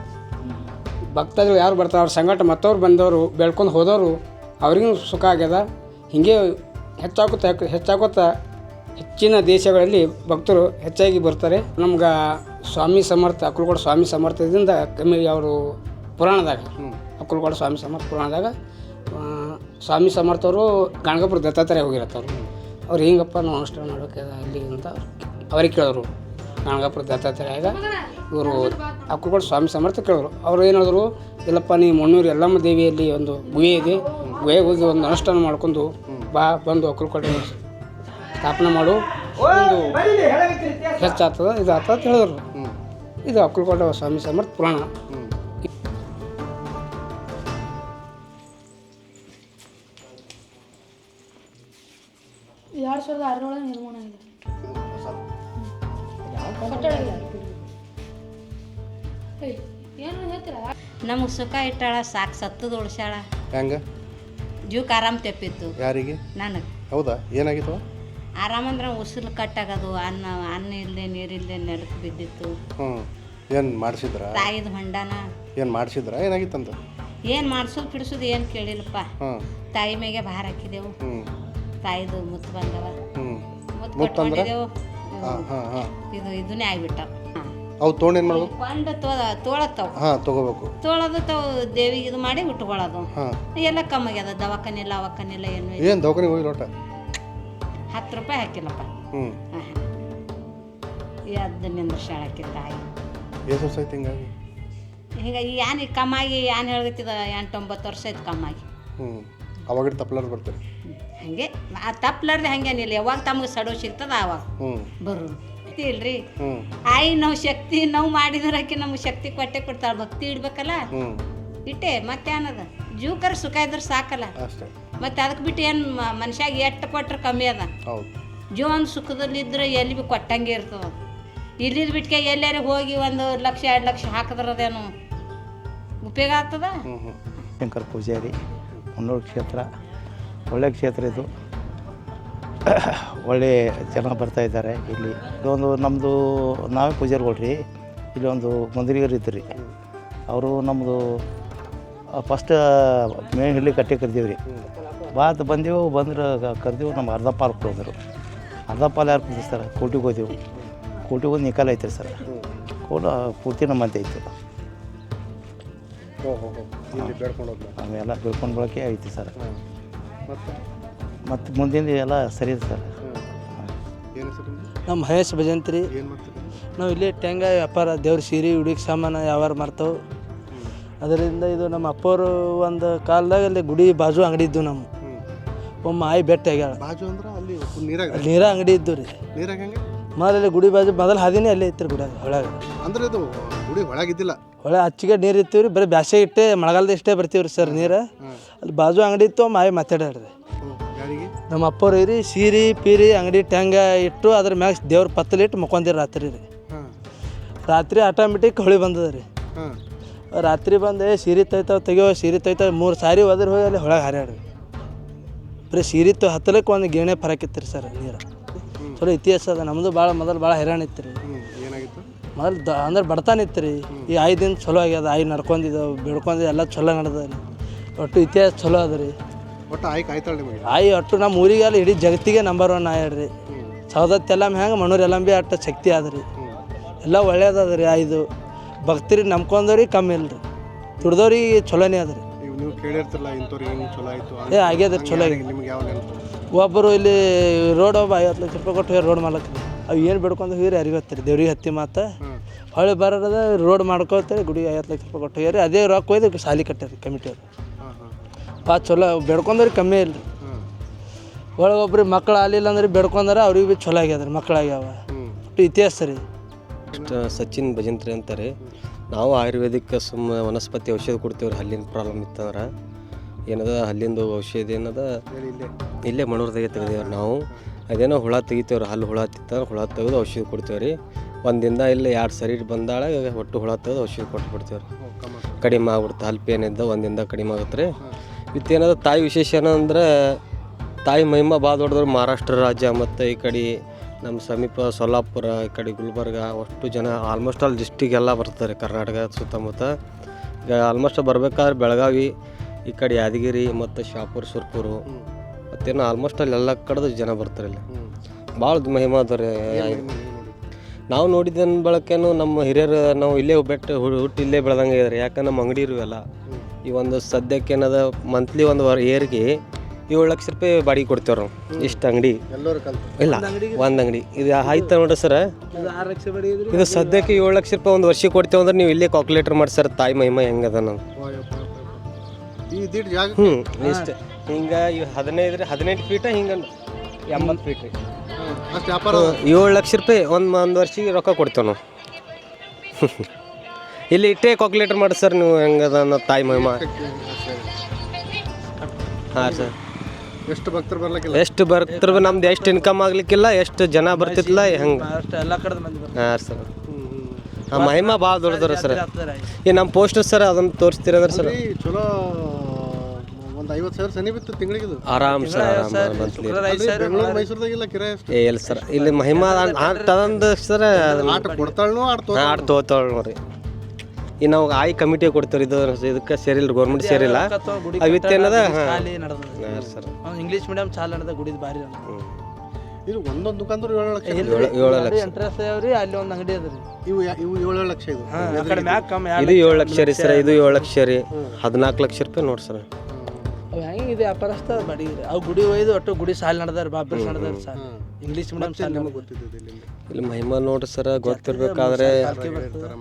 ಭಕ್ತರು ಯಾರು ಬರ್ತಾರೆ ಅವ್ರ ಸಂಗಟ ಮತ್ತವ್ರು ಬಂದವರು ಬೆಳ್ಕೊಂಡು ಹೋದವರು ಅವ್ರಿಗೂ ಸುಖ ಆಗ್ಯದ. ಹೀಗೆ ಹೆಚ್ಚಾಗುತ್ತಾ ಹೆಚ್ಚಾಗುತ್ತಾ ಹೆಚ್ಚಿನ ದೇಶಗಳಲ್ಲಿ ಭಕ್ತರು ಹೆಚ್ಚಾಗಿ ಬರ್ತಾರೆ. ನಮ್ಗೆ ಸ್ವಾಮಿ ಸಮರ್ಥ ಅಕ್ಕಲಕೋಟ ಸ್ವಾಮಿ ಸಮರ್ಥದಿಂದ ಕಮ್ಮಿ ಅವರು ಪುರಾಣದಾಗ ಅಕ್ಕಲಕೋಟ ಸ್ವಾಮಿ ಸಮರ್ಥ ಪುರಾಣದಾಗ ಸ್ವಾಮಿ ಸಮರ್ಥವರು ಗಣಗಪುರ ದತ್ತಾತ್ರೇಯ ಹೋಗಿರತ್ತವ್ರು ಅವ್ರು ಹಿಂಗಪ್ಪ ನಾವು ಅನುಷ್ಠಾನ ಮಾಡೋಕೆ ಅಲ್ಲಿ ಅಂತ ಅವ್ರಿಗೆ ಕೇಳಿದ್ರು. ಗಣಗಪುರ ದತ್ತಾತ್ರೇಯಾಗ ಇವರು ಅಕ್ಕಲಕೋಟ ಸ್ವಾಮಿ ಸಮರ್ಥ ಕೇಳಿದ್ರು. ಅವ್ರು ಏನು ಹೇಳಿದ್ರು, ಇಲ್ಲಪ್ಪ, ನೀ ಮಣ್ಣೂರು ಎಲ್ಲಮ್ಮ ದೇವಿಯಲ್ಲಿ ಒಂದು ಗುಹೆ ಇದೆ. ಗುಹೆಗೆ ಹೋಗಿ ಒಂದು ಅನುಷ್ಠಾನ ಮಾಡ್ಕೊಂಡು ಬಾ, ಬಂದು ಅಕ್ಕಲಕೋಟೆ ಸ್ಥಾಪನೆ ಮಾಡು. ಒಂದು ಹೆಚ್ಚಾಗ್ತದೆ ಇದು ಆಗ್ತದೆ ಹೇಳಿದ್ರು. ಇದು ಅಕ್ಕಲಕೋಟ ಸ್ವಾಮಿ ಸಮರ್ಥ ಪುರಾಣ. ಎರಡು ಸಾವಿರದ ಆರರೊಳಗೆ ನಿರ್ಮಾಣ ಆಗಿದೆ. ಕಟ್ಟಡ ಏನು ಹೇಳ್ತೀರಾ? ನಮಗೆ ಸುಖ ಇಟ್ಟಾಳ ಸಾಕು ಸತ್ತದ ಉಳ್ಸ್ಯಾಳ. ಹೆಂಗ? ಜೀವಕ್ಕೆ ಆರಾಮ್ ತೆಪ್ಪಿತ್ತು. ಯಾರಿಗೆ? ನನಗೆ. ಹೌದಾ? ಏನಾಗಿತ್ತು? ಆರಾಮಂದ್ರೆ ಉಸಿರು ಕಟ್ಟಾಗದು ಅನ್ನ ಅನ್ನ ಇಲ್ಲದೆ ನೀರಿಲ್ಲದೆ ನೆಲಕ್ಕೆ ಬಿದ್ದಿತ್ತು. ಹ್ಞೂ ಏನು ಮಾಡಿಸಿದ್ರ? ತಾಯಿದ ಹೊಂಡನ. ಏನು ಮಾಡಿಸಿದ್ರ? ಏನಾಗಿತ್ತಂತ? ಏನು ಮಾಡ್ಸೋದು ಬಿಡಿಸೋದು ಏನು ಕೇಳಿಲ್ಲಪ್ಪ. ತಾಯಿ ಮೇಗೆ ಭಾರ ಹಾಕಿದೆವು. ಹ್ಞೂ ತಾಯಿದು ಮುತ್ತು ಬಂದವ. ಮುತ್ತು? ಕಟ್ಕೊಂಡಿದ್ದೆವು. ಇದು ಇದನ್ನೇ ಆಗ್ಬಿಟ್ಟ ಹಾಂ. ಅವು ತೋಣ ಏನು ಮಾಡ್ಬೇಕು? ಕೊಂಡ ತೋಳ ತೋಳತ್ತವು. ಹಾಂ ತೊಗೋಬೇಕು. ತೋಳದು ತಾವು ದೇವಿಗೆ ಇದು ಮಾಡಿ ಉಟ್ಕೊಳ್ಳೋದು. ಎಲ್ಲ ಎಲ್ಲ ಅದ ದವಾಖಾನೆ ಇಲ್ಲ ಅವಖಾನೆ ಇಲ್ಲ. ಏನು. ಏನು ದವಾಖಾನೆ ಹೋಗಿ ಲೋಟ ಹತ್ತು ರೂಪಾಯಿ ಹಾಕಿಲ್ಲಪ್ಪ. ಹ್ಞೂ ಅದು ಎದ್ದು ನಿಂದ್ರಸಾಳಕ್ಕೆ ತಾಯಿ. ಎಷ್ಟು ವರ್ಷ ಆಯ್ತು ಹಿಂಗಾಗಿ? ಹಿಂಗೆ ಈ ಯಾನ್ ಕಮ್ಮಾಗಿ ಯಾನ್ ಹೇಳ್ತಿದ ಎಂಟು ಒಂಬತ್ತು ವರ್ಷ ಆಯ್ತು ಕಮ್ಮಾಗಿ. ಹ್ಞೂ ಅವಾಗ ತಪ್ಲಾರ್ ಬರ್ತೀರಿ. ಹಂಗೆ ಆ ತಪ್ಪಲಾರ್ದೆ ಹಂಗೇನಿಲ್ಲ ಯಾವಾಗ ತಮಗೆ ಸಡೋ ಸಿಗ್ತದ ಆವಾಗ ಹ್ಞೂ ಬರು ಇಲ್ರಿ ಆಯ್ ಆಯಿ ನಾವು ಶಕ್ತಿ ನಾವು ಮಾಡಿದ್ರಕ್ಕೆ ನಮ್ಗೆ ಶಕ್ತಿ ಕೊಟ್ಟೆ ಕೊಡ್ತಾಳೆ ಭಕ್ತಿ ಇಡ್ಬೇಕಲ್ಲ? ಇಟ್ಟೆ ಮತ್ತೆ ಏನದ? ಜೂಕರ್ ಸುಖ ಇದ್ರೆ ಸಾಕಲ್ಲ. ಅಷ್ಟೇ. ಮತ್ತೆ ಅದಕ್ಕೆ ಬಿಟ್ಟು ಏನು ಮನುಷ್ಯಾಗ ಎಷ್ಟು ಕೊಟ್ರೆ ಕಮ್ಮಿ ಅದ. ಹೌದು. ಜೀವನ ಸುಖದಲ್ಲಿದ್ದರೆ ಎಲ್ಲಿ ಭೀ ಕೊಟ್ಟಂಗೆ ಇರ್ತದ. ಇಲ್ಲಿದ್ ಬಿಟ್ಕೆ ಎಲ್ಲಾರು ಹೋಗಿ ಒಂದು ಲಕ್ಷ ಎರಡು ಲಕ್ಷ ಹಾಕಿದ್ರದೇನು ಉಪಯೋಗ ಆಗ್ತದ? ಶಂಕರ್ ಪೂಜಾರಿ. ಮುನ್ನೂರು ಕ್ಷೇತ್ರ ಒಳ್ಳೆಯ ಕ್ಷೇತ್ರ ಇದು. ಒಳ್ಳೆ ಜನ ಬರ್ತಾ ಇದ್ದಾರೆ ಇಲ್ಲಿ. ಇದೊಂದು ನಮ್ಮದು ನಾವೇ ಪೂಜಾರಿಗಳು ಕೊಡ್ರಿ ಇಲ್ಲಿ ಒಂದು ಮಂದಿರಿಗರು ಇದ್ದರು ರೀ ಅವರು ನಮ್ಮದು ಫಸ್ಟ್ ಮೇನ್ ಹಿಡ್ಲಿ ಕಟ್ಟಿ ಕರ್ದೀವಿ ರೀ ಬಾತ್ ಬಂದೆವು, ಬಂದ್ರೆ ಕರ್ದೀವು ನಮ್ಮ ಅರ್ಧ ಪಾಲ್ ಕೊಡೋದ್ರು. ಅರ್ಧ ಪಾಲ್ ಯಾರು ಕುದಿಸ್ತಾರೆ ಕೋಟಿಗೆ ಹೋದೆವು. ಕೋಟಿಗೆ ಹೋಗಿ ನಿಕಾಲ ಐತ್ರಿ ಸರ್. ಕೋಟ ಪೂರ್ತಿ ನಮ್ಮಂತೆ ಐತೆ. ಇಲ್ಲಿ ಬೇಡ್ಕೊಂಡು ಹೋದ್ನ ಅವೆಲ್ಲ ಬೆಳ್ಕೊಂಡು ಬಳಕೆ ಐತಿ ಸರ್. ಮತ್ತೆ? ಮತ್ತು ಮುಂದಿನ ಎಲ್ಲ ಸರಿ ಇದೆ ಸರ್. ಏನು ಹೆಸರು ನಮ್ಮ ಮಹೇಶ್ ಭಜಂತ್ರಿ. ಏನು ಮಾಡ್ತೀರಿ? ನಾವು ಇಲ್ಲಿ ಟೆಂಗ ವ್ಯಾಪಾರ ದೇವ್ರ ಸೀರೆ ಹುಡುಗಿ ಸಾಮಾನು ವ್ಯಾಪಾರ ಮಾಡ್ತಾವೆ. ಅದರಿಂದ ಇದು ನಮ್ಮ ಅಪ್ಪವರು ಒಂದು ಕಾಲದಾಗ ಅಲ್ಲಿ ಗುಡಿ ಬಾಜು ಅಂಗಡಿ ಇದ್ದು ನಮ್ಮ. ಒಮ್ಮ ಆಯಿ ಬೆಟ್ಟ ಆಗ್ಯಾಳ. ಬಾಜು ಅಂದ್ರೆ ಅಲ್ಲಿ ನೀರಾಗ ನೀರ ಅಂಗಡಿ ಇದ್ದು ರೀ. ನೀರಾಗ ಹೆಂಗೆ? ಮೊದಲು ಗುಡಿ ಬಾಜು ಮೊದಲು ಹಾದಿನೇ ಅಲ್ಲೇ ಇತ್ತು ಗುಡಿಯಾಗ ಒಳಗೆ. ಅಂದ್ರೆ ಇದು ಗುಡಿ ಒಳಗಿದ್ದಿಲ್ಲ. ಹೊಳೆ ಹಚ್ಚಿಗೆ ನೀರು ಇರ್ತೀವಿ ರೀ ಬರೀ ಬ್ಯಾಸಿಗೆ ಇಟ್ಟೆ ಮಳೆಗಾಲದ ಇಷ್ಟೇ ಬರ್ತೀವಿ ರೀ ಸರ್ ನೀರು. ಅಲ್ಲಿ ಬಾಜು ಅಂಗಡಿ ಇತ್ತು ಮಾಯಿ ಮಾತಾಡ್ರಿ ನಮ್ಮ ಅಪ್ಪವ್ರು ರೀ ಸೀರೆ, ಪೀರಿ, ಅಂಗಡಿ ಟ್ಯಾಂಗ ಇಟ್ಟು ಅದ್ರ ಮ್ಯಾಗ ದೇವ್ರ ಪತ್ತಲಿಟ್ಟು ಮುಕ್ಕೊಂದಿರಿ ರಾತ್ರಿ ರೀ. ರಾತ್ರಿ ಆಟೋಮೆಟಿಕ್ ಹೊಳಿ ಬಂದದ ರೀ ರಾತ್ರಿ ಬಂದೆ ಸೀರೆ ತೈತಾವ ತೆಗಿಯೋ, ಸೀರೆ ತೈತಾವ ಮೂರು ಸಾರಿ ಹೋದ್ರೆ ಹೋಗಿ ಅಲ್ಲಿ ಹೊಳಗೆ ಹಾರ್ಯಾಡ್ರಿ ಬರೀ ಸೀರೆ ತೊ ಹತ್ತಲಕ್ಕೆ ಒಂದು ಗಿರಣೆ ಫರಕ್ ರೀ ಸರ್ ನೀರು. ಚಲೋ ಇತಿಹಾಸ ಅದ ನಮ್ಮದು ಭಾಳ ಮೊದಲು ಭಾಳ ಹೈರಾಣ ಇತ್ತು ರೀ ಮೊದಲು ದ ಅಂದ್ರೆ ಬಡತನ ಇತ್ತು ರೀ. ಈ ಐದು ದಿನ ಚಲೋ ಆಗ್ಯದ ಆಯ್ ನಡ್ಕೊಂಡಿದ್ದಾವೆ ಬೆಳ್ಕೊಂಡಿದ್ದು ಎಲ್ಲ ಚಲೋ ನಡೆದ ರೀ. ಒಟ್ಟು ಇತಿಹಾಸ ಚಲೋ ಅದ ರೀ. ಒಟ್ಟು ಆಯ್ ಕಾಯ್ತಾಳೆ ನಿಮಗೆ ಆಯಿ ಒಟ್ಟು ನಮ್ಮ ಊರಿಗೆಲ್ಲ ಇಡೀ ಜಗತ್ತಿಗೆ ನಂಬರ್ ಒನ್ ಆಯ್ರಿ ಸೌದತ್ತಿ ಎಲ್ಲ ಹೆಂಗೆ ಮಣ್ಣೂರು ಎಲ್ಲ ಬಿ ಅಟ್ಟ ಶಕ್ತಿ ಅದ ರೀ. ಎಲ್ಲ ಒಳ್ಳೇದದ ರೀ ಆಯ್ದು. ಭಕ್ತರಿಗೆ ನಂಬ್ಕೊಂಡವ್ರಿಗೆ ಕಮ್ಮಿ ಇಲ್ಲ ರೀ ದುಡ್ದವ್ರಿಗೆ ಚಲೋನೇ ಅದ ರೀ. ನೀವು ನೀವು ಕೇಳಿರ್ತಿರಲ್ಲ ಇಂಥವ್ರಿಗೆ ಹಿಂಗೆ ಚಲೋ ಆಯಿತು ಏ ಆಗ್ಯದ ಚಲೋ ನಿಮ್ಗೆ ಯಾವ ಒಬ್ಬರು ಇಲ್ಲಿ ರೋಡ್ ಒಬ್ಬ ಐವತ್ತು ಲಕ್ಷ ರೂಪಾಯಿ ಕೊಟ್ಟು ರೋಡ್ ಮಾಡ್ಲಕ್ಕೆ ಅವು ಏನು ಬೇಡ್ಕೊಂಡು ಹೋಗಿರಿ ಯಾರಿಗೂ ಹತ್ತಿರಿ. ದೇವ್ರಿಗೆ ಹತ್ತಿ ಮಾತು ಹೊಳೆ ಬರೋದ ರೋಡ್ ಮಾಡ್ಕೊಳ್ತಾರೆ ಗುಡಿ ಐವತ್ತು ಲಕ್ಷ ರೂಪಾಯಿ ಕೊಟ್ಟು ಹೋಗ್ಯಾರಿ. ಅದೇ ರೊಕ್ಕ ಒಯ್ದು ಸಾಲಿ ಕಟ್ಟಾರಿ ಕಮಿಟಿಯವ್ರು ಪಾ ಚಲೋ. ಬೇಡ್ಕೊಂಡ್ರಿ ಕಮ್ಮಿ ಇಲ್ಲ ಒಳಗೆ ಒಬ್ರಿಗೆ ಮಕ್ಳು ಆಲಿಲ್ಲ ಅಂದ್ರೆ ಬೇಡ್ಕೊಂಡಾರ ಅವ್ರಿಗೆ ಭೀ ಚಲೋ ಆಗ್ಯದ ಮಕ್ಕಳಾಗ್ಯಾವ ಇತಿಹಾಸ ರೀ. ಸಚಿನ್ ಭಜಂತ್ರಿ ಅಂತಾರೆ. ನಾವು ಆಯುರ್ವೇದಿಕ್ ಸುಮ್ಮ ವನಸ್ಪತಿ ಔಷಧ ಕೊಡ್ತೀವಿ ರೀ ಹಲ್ಲಿನ ಪ್ರಾಬ್ಲಮ್ ಇತ್ತಂದ್ರೆ. ಏನದ? ಹಲ್ಲಿಂದು ಔಷಧಿ ಏನದ? ಇಲ್ಲೇ. ಮಣೂರ್ದಾಗೆ ತೆಗ್ದೇವ್ರಿ ನಾವು. ಅದೇನೋ ಹುಳ ತೆಗಿತೇವ್ರಿ, ಹಲ್ಲು ಹುಳ ತಿತ್ತಂದ್ರೆ ಹುಳ ತೆಗೆದು ಔಷಧಿ ಕೊಡ್ತೇವೆ ರೀ ಒಂದಿಂದ ಇಲ್ಲಿ ಎರಡು ಸರಿ ಬಂದಾಳ ಒಟ್ಟು ಹುಳ ತೆಗೆದು ಔಷಧಿ ಕೊಟ್ಟು ಬಿಡ್ತೇವೆ ರೀ ಕಡಿಮೆ ಆಗ್ಬಿಡ್ತು ಹಲ್ಲು ಪೇನಿದ್ದ ಒಂದಿಂದ ಕಡಿಮೆ ಆಗುತ್ತೆ ರೀ ಮತ್ತು ಏನದ ತಾಯಿ ವಿಶೇಷ ಏನಂದ್ರೆ, ತಾಯಿ ಮಹಿಮ ಭಾಳ ದೊಡ್ಡದ್ರು ಮಹಾರಾಷ್ಟ್ರ ರಾಜ್ಯ ಮತ್ತು ಈ ಕಡೆ ನಮ್ಮ ಸಮೀಪ ಸೊಲ್ಲಾಪುರ, ಈ ಕಡೆ ಗುಲ್ಬರ್ಗ, ಅಷ್ಟು ಜನ ಆಲ್ಮೋಸ್ಟ್ ಆಲ್ ಡಿಸ್ಟಿಕ್ ಎಲ್ಲ ಬರ್ತಾರೆ, ಕರ್ನಾಟಕ ಸುತ್ತಮುತ್ತ. ಈಗ ಆಲ್ಮೋಸ್ಟ್ ಬರ್ಬೇಕಾದ್ರೆ ಬೆಳಗಾವಿ, ಈ ಕಡೆ ಯಾದಗಿರಿ ಮತ್ತು ಶಾಪುರ, ಸುರ್ಪುರು. ಮತ್ತೇನು ಆಲ್ಮೋಸ್ಟ್ ಅಲ್ಲಿ ಎಲ್ಲ ಕಡೆದು ಜನ ಬರ್ತಾರೆ ಇಲ್ಲಿ. ಭಾಳ ಮಹಿಮಾ ಅದ ರೀ. ನಾವು ನೋಡಿದ ಬಳಕೇನು ನಮ್ಮ ಹಿರಿಯರು ನಾವು ಇಲ್ಲೇ ಬೆಟ್ಟ ಹುಟ್ಟು ಇಲ್ಲೇ ಬೆಳೆದಂಗೆ ಇದ್ದಾರೆ ಯಾಕಂದ್ರೆ ನಮ್ಮ ಅಂಗಡಿ ಇರುವಲ್ಲ ಈ ಒಂದು ಸದ್ಯಕ್ಕೆ ಏನದ ಮಂತ್ಲಿ ಒಂದು ವಾರ ಏರ್ಗೆ ಏಳು ಲಕ್ಷ ರೂಪಾಯಿ ಬಾಡಿಗೆ ಕೊಡ್ತೇವೆ ನಾವು. ಇಷ್ಟು ಅಂಗಡಿ. ಇಲ್ಲ ಒಂದು ಅಂಗಡಿ. ಇದು ಆಯ್ತು ನೋಡ್ರಿ ಸರ್? ಇದು ಸದ್ಯಕ್ಕೆ ಏಳು ಲಕ್ಷ ರೂಪಾಯಿ ಒಂದು ವರ್ಷಕ್ಕೆ ಕೊಡ್ತೇವೆ ಅಂದ್ರೆ ನೀವು ಇಲ್ಲೇ ಕಾಲ್ಕುಲೇಟರ್ ಮಾಡಿ ಸರ್ ತಾಯಿ ಮಹಿಮಾ ಹೆಂಗದ ನಾವು ಹ್ಞೂ ಇಷ್ಟು. ಹಿಂಗೆ ಇವು ಹದಿನೈದು ಹದಿನೆಂಟು ಫೀಟ ಹಿಂಗೆ ಎಂಬತ್ತು ಫೀಟ್ ರೀ. ಅಷ್ಟು ವ್ಯಾಪಾರ ಏಳು ಲಕ್ಷ ರೂಪಾಯಿ ಒಂದು ಒಂದು ವರ್ಷಕ್ಕೆ ರೊಕ್ಕ ಕೊಡ್ತೇವೆ ನಾವು. ಇಲ್ಲಿ ಇಟ್ಟೇ ಕಾಲ್ಕುಲೇಟರ್ ಮಾಡಿ ಸರ್ ನೀವು ಹೆಂಗದ ಅನ್ನೋ ತಾಯಿ ಮಹಿಮಾ. ಹಾಂ ಸರ್. ಎಷ್ಟು ಭಕ್ತರು ಬರ್ಲಿಕ್ಕಿಲ್ಲ? ಎಷ್ಟು ಬರ್ತಿರ್ ನಮ್ದು ಎಷ್ಟು ಇನ್ಕಮ್ ಆಗ್ಲಿಕ್ಕಿಲ್ಲ ಎಷ್ಟು ಜನ ಬರ್ತಿತ್ತಲ್ಲ ಹೆಂಗೆ ಎಲ್ಲ ಕಡೆ ಹಾಂ ಸರ್. ಆ ಮಹಿಮಾ ಭಾಳ ದೊಡ್ಡದ್ರ ಸರ್. ಈ ನಮ್ಮ ಪೋಸ್ಟರ್ ಸರ್ ಅದನ್ನು ತೋರಿಸ್ತೀರಂದ್ರೆ ಸರ್. ಚಲೋ ಒಂದು ಐವತ್ತು ಸಾವಿರ ಸನಿ ಬಿತ್ತು ತಿಂಗಳಿಗೆ ಇದು ಆರಾಮ್ ಸರ್ ಆರಾಮ್ ಮಂತ್ಲಿ ಅಲ್ರಿ, ಬೆಂಗಳೂರು ಮೈಸೂರದಾಗಿಲ್ಲ ಕಿರಾಯ ಎಷ್ಟು ಏ ಇಲ್ಲ ಸರ್ ಇಲ್ಲಿ ಮಹಿಮಾ ಸರ್ ಆಟ ಕೊಡ್ತಾಳ್ನು ಆಟ ತೋ ಆಟ ತೋತಾಳ ನೋಡ್ರಿ. ಈ ನಾವು ಆಯ್ ಕಮಿಟಿ ಕೊಡ್ತೀವಿ ಇದು ಇದಕ್ಕೆ ಸೇರಿಲ್ಲ ಗೌರ್ಮೆಂಟ್ ಸೇರಿಲ್ಲ. ಅವಿತ್ತು ಏನದ ಸಾಲಿ ನಡೆದ ಸರ್. ಇಂಗ್ಲೀಷ್ ಮೀಡಿಯಂ ಚಾಲ ನಡೆದ ಗುಡಿದ ಭಾರಿ ನಡೆದ ಇದು ಒಂದೊಂದು ದುಕಾನ್ದವ್ರು ಏಳು ಲಕ್ಷ. ಏಳು ಲಕ್ಷ. ಎಂಟ್ರೆಸ್ ಅವ್ರಿ ಅಲ್ಲಿ ಒಂದು ಅಂಗಡಿ ಅದ ರೀ. ಇವು ಯಾ- ಇವು ಏಳು ಏಳು ಲಕ್ಷ ಇದು. ಆ ಕಡೆ ಮ್ಯಾಗ ಕಮ್ಮಿ ಇದು ಏಳು ಲಕ್ಷ ರೀ ಸರ್ ಇದು ಏಳು ಲಕ್ಷ ರೀ. ಹದಿನಾಲ್ಕು ಲಕ್ಷ ರೂಪಾಯಿ ನೋಡಿ ಸರ್. ಅವು ಹೆಂಗಿದೆ ಇದೆ? ವ್ಯಾಪಾರಸ್ಥ ಬಡಿ ಅವು ಗುಡಿ ಒಯ್ದು ಒಟ್ಟು ಗುಡಿ ಸಾಲ ನಡೆದಾರ ಬಾಬ್ರಿ ನಡೆದಾರ ಸಾಲ. ಇಂಗ್ಲೀಷ್ ಮೀಡಿಯಂ ಸಾಲ ನಮಗೆ ಗೊತ್ತಿದ್ದು ಇಲ್ಲಿ ಇಲ್ಲಿ ಮಹಿಮಾ ನೋಡ್ರಿ ಸರ್ ಗೊತ್ತಿರ್ಬೇಕಾದ್ರೆ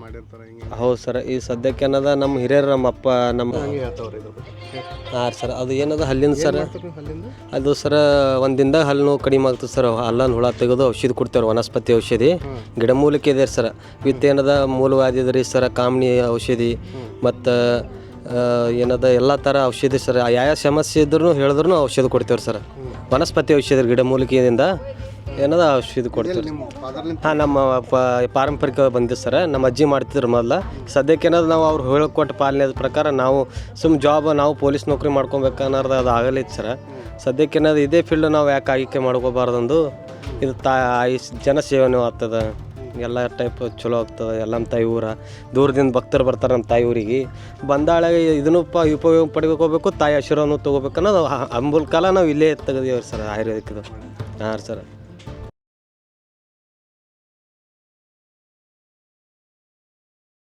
ಮಾಡಿರ್ತಾರೆ ಹಿಂಗೆ. ಹೌದು ಸರ್ ಈ ಸದ್ಯಕ್ಕೆ ಏನದ ನಮ್ಮ ಹಿರಿಯರು ನಮ್ಮ ಅಪ್ಪ ನಮ್ಮ ಹೇಳ್ತಾವ್ರಿ ಇದ್ರ ಬಗ್ಗೆ. ಹಾಂ. ಸರ್ ಅದು ಏನದ ಹಲ್ಲಿಂದ ಸರ್? ಅಲ್ಲಿಂದ ಅದು ಸರ್ ಒಂದು ದಿನದಾಗ ಹಲ್ಲು ನೋವು ಕಡಿಮೆ ಆಗ್ತದೆ ಸರ್. ಹಲ್ಲನ್ನು ಹುಳ ತೆಗೆದು ಔಷಧಿ ಕೊಡ್ತೇವೆ ವನಸ್ಪತಿ ಔಷಧಿ. ಗಿಡಮೂಲಿಕೆ ಇದೆ ಸರ್. ವಿತ್ ಏನದ ಮೂಲವಾದಿದ್ರಿ ಸರ್ ಕಾಮಣಿ ಔಷಧಿ. ಮತ್ತು ಏನದ ಎಲ್ಲ ಥರ ಔಷಧಿ ಸರ್ ಯಾವ ಸಮಸ್ಯೆ ಇದ್ರೂ ಹೇಳಿದ್ರು ಔಷಧಿ ಕೊಡ್ತೇವೆ ಸರ್. ವನಸ್ಪತಿ ಔಷಧಿ ಗಿಡಮೂಲಿಕೆಯಿಂದ ಏನದ ಔಷಧಿ ಕೊಡ್ತೀವಿ ಹಾಂ ನಮ್ಮ ಪ ಪಾರಂಪರಿಕ ಬಂದಿದ್ದು ಸರ್ ನಮ್ಮ ಅಜ್ಜಿ ಮಾಡ್ತಿದ್ರು ಮೊದಲ. ಸದ್ಯಕ್ಕೆ ಏನಾದ್ರು ನಾವು ಅವ್ರು ಹೇಳಿಕೊಟ್ಟ ಪಾಲನೆ ಪ್ರಕಾರ ನಾವು ಸುಮ್ಮ ಜಾಬ್ ನಾವು ಪೊಲೀಸ್ ನೌಕರಿ ಮಾಡ್ಕೊಬೇಕು ಅನ್ನೋದು ಅದು ಆಗಲಿತ್ತು ಸರ್. ಸದ್ಯಕ್ಕೆ ಏನಾದ್ರು ಇದೇ ಫೀಲ್ಡ್ ನಾವು ಯಾಕೆ ಆಯ್ಕೆ ಮಾಡ್ಕೋಬಾರ್ದಂದು ಇದು ತಾ ಜನ ಸೇವನೆ ಆಗ್ತದೆ. ಎಲ್ಲ ಟೈಪ್ ಚಲೋ ಆಗ್ತದೆ, ಎಲ್ಲ ನಮ್ಮ ತಾಯಿ ಊರ. ದೂರದಿಂದ ಭಕ್ತರು ಬರ್ತಾರೆ ನಮ್ಮ ತಾಯಿ ಊರಿಗೆ. ಬಂದಾಳೆ, ಇದನ್ನು ಪ ಉಪಯೋಗ ಪಡ್ಕೋಬೇಕು, ತಾಯಿ ಆಶೀರ್ವಾದನೂ ತೊಗೋಬೇಕು ಅನ್ನೋದು ಅಂಬುಲ್ ಕಾಲ ನಾವು ಇಲ್ಲೇ ತೆಗೆದೀವಿ ಸರ್ ಆಯುರ್ವೇದಿಕ್ಕದು ಹಾಂ ಸರ್.